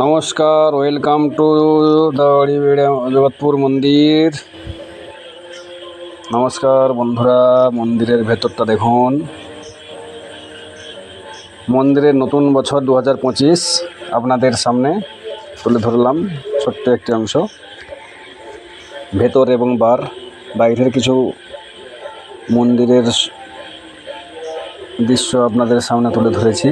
নমস্কার welcome to দাড়িবেড়া Jagatpur মন্দির। নমস্কার বন্ধুরা, মন্দিরের ভেতরটা দেখুন। মন্দিরের নতুন বছর দু হাজার পঁচিশ আপনাদের সামনে তুলে ধরলাম ছোট্ট একটি অংশ। ভেতর এবং বার, বাইরের কিছু মন্দিরের দৃশ্য আপনাদের সামনে তুলে ধরেছি।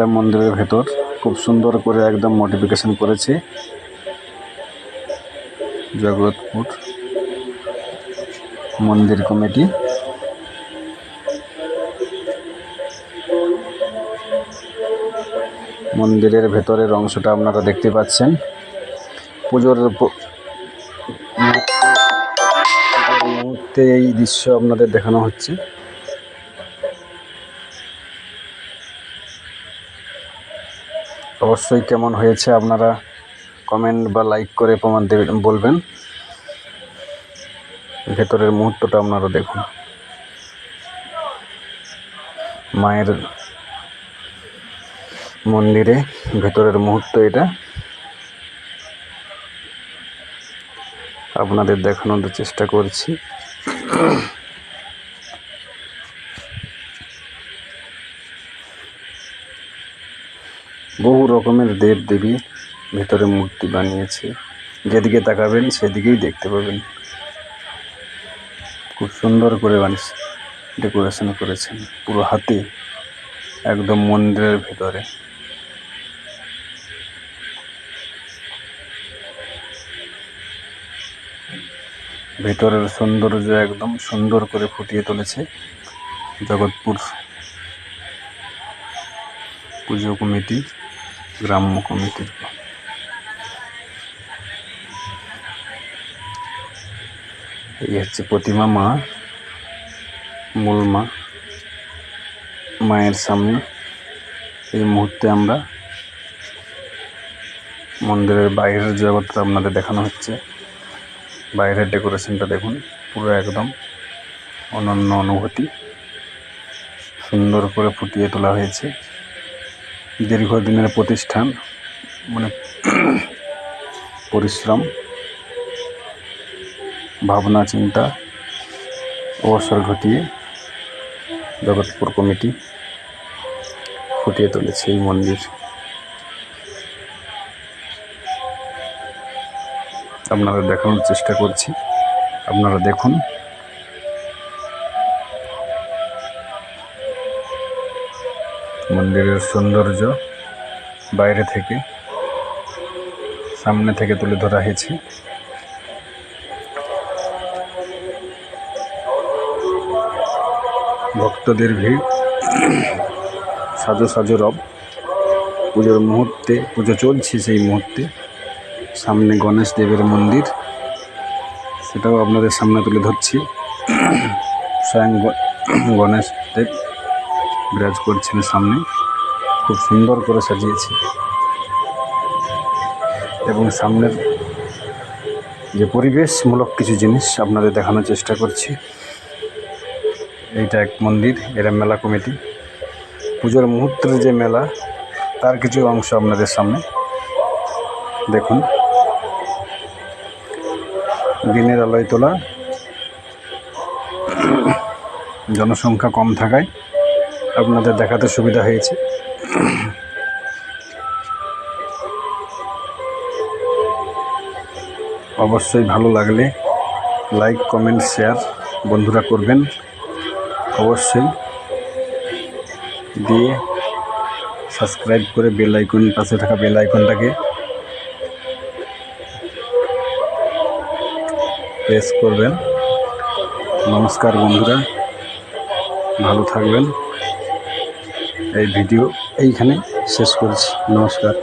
এটা মন্দিরের ভেতর। খুব সুন্দর করে একদম মডিফিকেশন করেছে। জগৎপুর মন্দির কমিটি। মন্দিরের ভেতরের অংশটা আপনারা দেখতে পাচ্ছেন। পুজোর মুহূর্তে এই দৃশ্য আপনাদের দেখানো হচ্ছে। অবশ্যই কেমন হয়েছে আপনারা কমেন্ট বা লাইক করে প্রমাণ দেবেন বলবেন। ভেতরের মুহূর্তটা আপনারা দেখুন। মায়ের মন্দিরে ভেতরের মুহূর্ত এটা। আপনাদের দেখানোর চেষ্টা করছি। বহু রকমের দেব দেবী ভেতরে মূর্তি বানিয়েছে। যেদিকে তাকাবেন, সেদিকেই দেখতে পাবেন। খুব সুন্দর করে বানিয়েছে, ডেকোরেশন করেছেন পুরো হাতে, একদম মন্দিরের ভেতরে। ভেতরের সৌন্দর্য একদম সুন্দর করে ফুটিয়ে তুলেছে জগৎপুর পুজো কমিটি। গ্রাম্য কমিটির এই হচ্ছে প্রতিমা মা, মূল মা, মায়ের সামনে। এই মুহূর্তে আমরা মন্দিরের বাইরের জগৎটা আপনাদের দেখানো হচ্ছে। বাইরের ডেকোরেশনটা দেখুন, পুরো একদম অনন্য অনুভূতি। সুন্দর করে ফুটিয়ে তোলা হয়েছে। দীর্ঘদিনের প্রতিষ্ঠান মানে পরিশ্রম, ভাবনা, চিন্তা অবসর ঘটিয়ে জগৎপুর কমিটি ফুটিয়ে তুলেছে এই মন্দির। আপনারা দেখানোর চেষ্টা করছি। আপনারা দেখুন। মন্দিরের সৌন্দর্য বাইরে থেকে সামনে থেকে তুলে ধরা হয়েছে। ভক্তদের ভিড়, সাজো সাজো রব। পুজোর মুহূর্তে, পুজো চলছে সেই মুহূর্তে। সামনে গণেশ দেবের মন্দির, সেটাও আপনাদের সামনে তুলে ধরছি। স্বয়ং গণেশ দেব বিরাজ করছেন সামনে, খুব সুন্দর করে সাজিয়েছে। এবং সামনের যে পরিবেশমূলক কিছু জিনিস আপনাদের দেখানোর চেষ্টা করছি, এইটা এক মন্দির এরা মেলা কমিটি। পুজোর মুহূর্তের যে মেলা, তার কিছু অংশ আপনাদের সামনে। দেখুন। দিনের আলোয় তোলা। জনসংখ্যা কম থাকায় আপনাদের দেখাতে সুবিধা হয়েছে। অবশ্যই ভালো লাগলে লাইক কমেন্ট শেয়ার বন্ধুরা করবেন। অবশ্যই দিয়ে সাবস্ক্রাইব করে বেল আইকন পাশে থাকা বেল আইকনটাকে প্রেস করবেন। নমস্কার বন্ধুরা, ভালো থাকবেন। এই ভিডিও এইখানে শেষ করছি। নমস্কার।